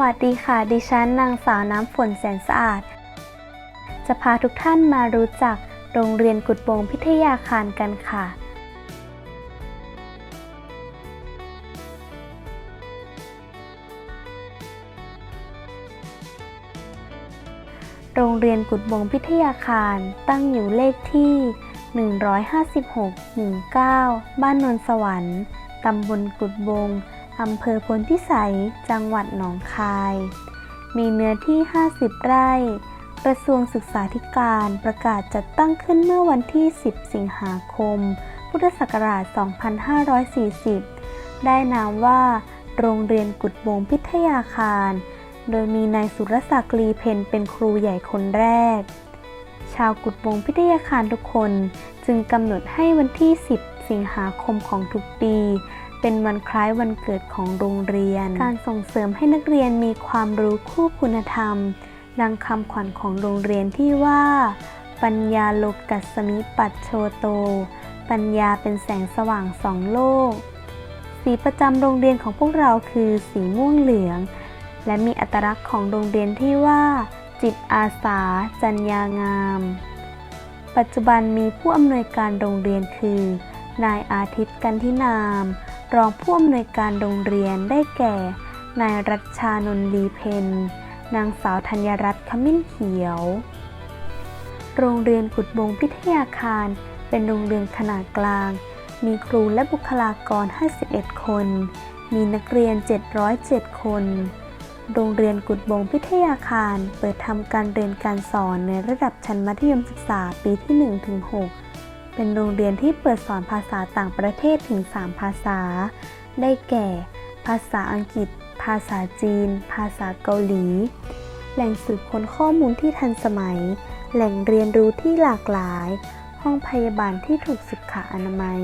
วัสดีค่ะ ดิฉันนางสาวน้ำฝนแสนสะอาด จะพาทุกท่านมารู้จักโรงเรียนกุดบงพิทยาคารกันค่ะ โรงเรียนกุดบงพิทยาคารตั้งอยู่เลขที่ 156 หมู่ 9 บ้านนนสวรรค์ ตำบลกุดบง อำเภอพลพิสัย จังหวัดหนองคาย มีเนื้อที่ 50 ไร่ กระทรวงศึกษาธิการประกาศจัดตั้งขึ้นเมื่อวันที่ 10 สิงหาคม พุทธศักราช 2540 ได้นามว่า โรงเรียนกุดบงพิทยาคาร โดยมีนายสุรศักดิ์ลีเพนเป็นครูใหญ่คนแรก ชาวกุดบงพิทยาคารทุกคนจึงกำหนดให้วันที่ 10 สิงหาคมของทุกปี เป็นวันคล้ายวันเกิดของโรงเรียน การส่งเสริมให้นักเรียนมีความรู้คู่คุณธรรมดังคำขวัญของโรงเรียนที่ว่า ปัญญาโลกัสมิปัจโชโต ปัญญาเป็นแสงสว่างสองโลก สีประจำโรงเรียนของพวกเราคือสีม่วงเหลือง และมีอัตลักษณ์ของโรงเรียนที่ว่า จิตอาสา จัญญางาม ปัจจุบันมีผู้อำนวยการโรงเรียนคือ นายอาทิตย์กันทินาม รองผู้อำนวยการโรงเรียนได้แก่ นายรัชชานนลีเพนนางสาวธัญรัตน์ขมิ้นเขียว โรงเรียนกุดบงพิทยาคาร เป็นโรงเรียนขนาดกลาง มีครูและบุคลากร 51 คน มีนักเรียน 707 คน โรงเรียนกุดบงพิทยาคาร เปิดทำการเรียนการสอนในระดับชั้นมัธยมศึกษาปีที่ 1-6 เป็นโรงเรียนที่เปิดสอนภาษาต่างประเทศถึง 3 ภาษา ได้แก่ ภาษาอังกฤษ ภาษาจีน ภาษาเกาหลี แหล่งสืบค้นข้อมูลที่ทันสมัย แหล่งเรียนรู้ที่หลากหลาย ห้องพยาบาลที่ถูกสุขอนามัย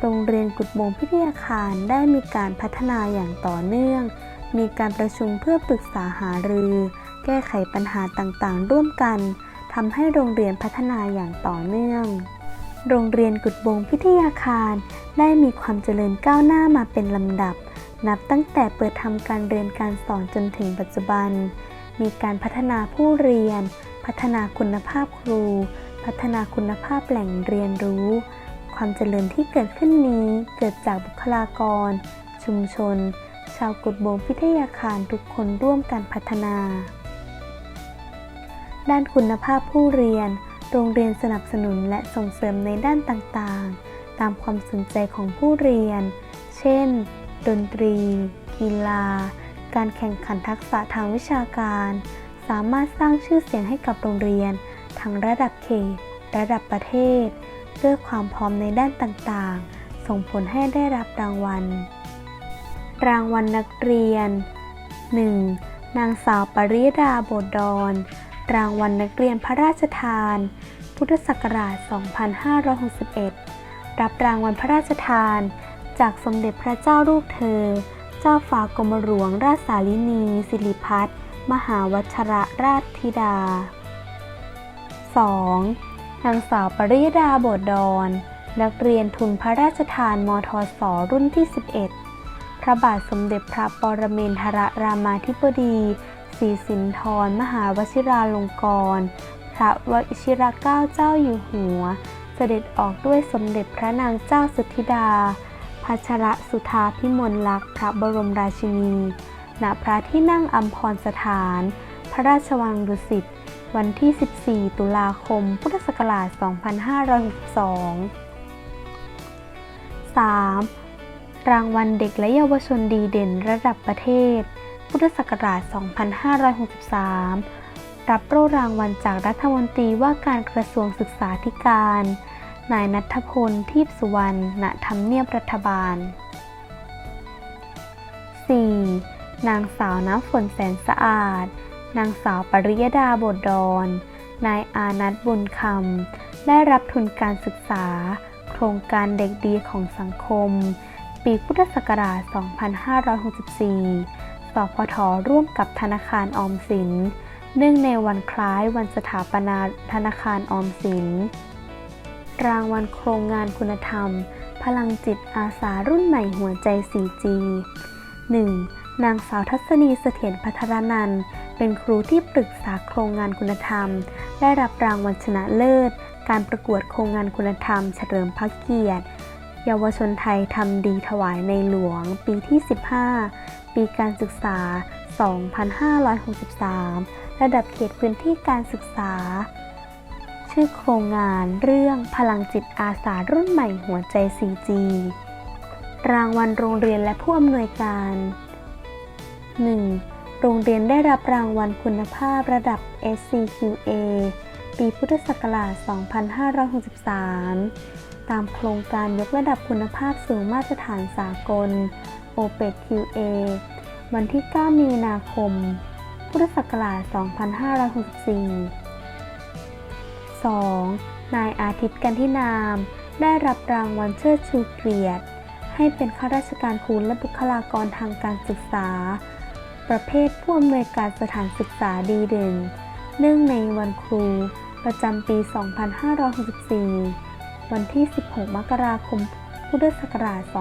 โรงเรียนกุดบงพิทยาคารได้มีการพัฒนาอย่างต่อเนื่อง มีการประชุมเพื่อปรึกษาหารือ แก้ไขปัญหาต่างๆ ร่วมกัน ทำให้โรงเรียนพัฒนาอย่างต่อเนื่อง โรงเรียนกุดบงพิทยาคาร ได้มีความเจริญก้าวหน้ามาเป็นลำดับ นับตั้งแต่เปิดทำการเรียนการสอนจนถึงปัจจุบัน มีการพัฒนาผู้เรียน พัฒนาคุณภาพครู พัฒนาคุณภาพแหล่งเรียนรู้ ความเจริญที่เกิดขึ้นนี้เกิดจากบุคลากร ชุมชน ชาวกุดบงพิทยาคารทุกคนร่วมกันพัฒนา ด้านคุณภาพผู้เรียน โรงเรียนสนับสนุนและส่งเสริมในด้านต่างๆ ตามความสนใจของผู้เรียน เช่น ดนตรี กีฬา การแข่งขันทักษะทางวิชาการ สามารถสร้างชื่อเสียงให้กับโรงเรียน ทั้งระดับเขต ระดับประเทศ ด้วยความพร้อมในด้านต่างๆ ส่งผลให้ได้รับรางวัล รางวัลนักเรียน 1. นางสาวปริยดาโบดดอน รางวัลนักเรียนพระราชทาน พุทธศักราช 2561 รับรางวัลพระราชทาน จากสมเด็จพระเจ้าลูกเธอ เจ้าฟ้ากรมหลวงราชสาลินี สิริพัฒน์มหาวัชระราชธิดา 2. นางสาวปริยดาบดดอน นักเรียนทุนพระราชทานมทศรุ่นที่ 11 พระบาทสมเด็จพระปรเมนทรรามาธิบดี ศรีสินธรมหาวชิราลงกรณ์พระวชิรเกล้าเจ้าอยู่หัว เสด็จออกด้วยสมเด็จพระนางเจ้าสุธิดาพัชรสุธาพิมลลักษณ์พระบรมราชินี ณ พระที่นั่งอัมพรสถาน พระราชวังดุสิต วันที่ 14 ตุลาคม พุทธศักราช 2562 3. รางวัลเด็กและเยาวชนดีเด่นระดับประเทศ พุทธศักราช 2563 รับโล่รางวัลจากรัฐมนตรีว่าการกระทรวงศึกษาธิการ นายนัทพล ทีพสุวรรณณทำเนียบรัฐบาล 4. นางสาวน้ำฝนแสนสะอาด นางสาวปริยดาบดดอน นายอานัทบุญคำ ได้รับทุนการศึกษา โครงการเด็กดีของสังคม ปีพุทธศักราช 2564 สพทร่วมกับธนาคารออมสิน เนื่องในวันคล้ายวันสถาปนาธนาคารออมสิน รางวัลโครงงานคุณธรรม พลังจิตอาสารุ่นใหม่หัวใจ 4G 1. นางสาวทัศนีเสถียรพัทรนัน เป็นครูที่ปรึกษาโครงงานคุณธรรม ได้รับรางวัลชนะเลิศ การประกวดโครงงานคุณธรรม เฉลิมพระเกียรติ เยาวชนไทยทำดีถวายในหลวง ปีที่ 15 ปีการศึกษา 2563 ระดับเขตพื้นที่การศึกษา ชื่อโครงงานเรื่องพลังจิตอาสารุ่นใหม่หัวใจ 4G รางวัลโรงเรียนและผู้อำนวยการ 1. โรงเรียนได้รับรางวัลคุณภาพระดับ SCQA ปีพุทธศักราช 2563 ตามโครงการยกระดับคุณภาพสู่มาตรฐานสากล OPEC QA วันที่ 9 มีนาคม พุทธศักราช 2564 2. นายอาทิตย์กันทินาม ได้รับรางวัลเชิดชูเกียรติ ให้เป็นข้าราชการครูและบุคลากรทางการศึกษา ประเภทผู้อำนวยการสถานศึกษาดีเด่น เนื่องในวันครู ประจำปี 2564 วันที่ 16 มกราคม พุทธศักราช 2564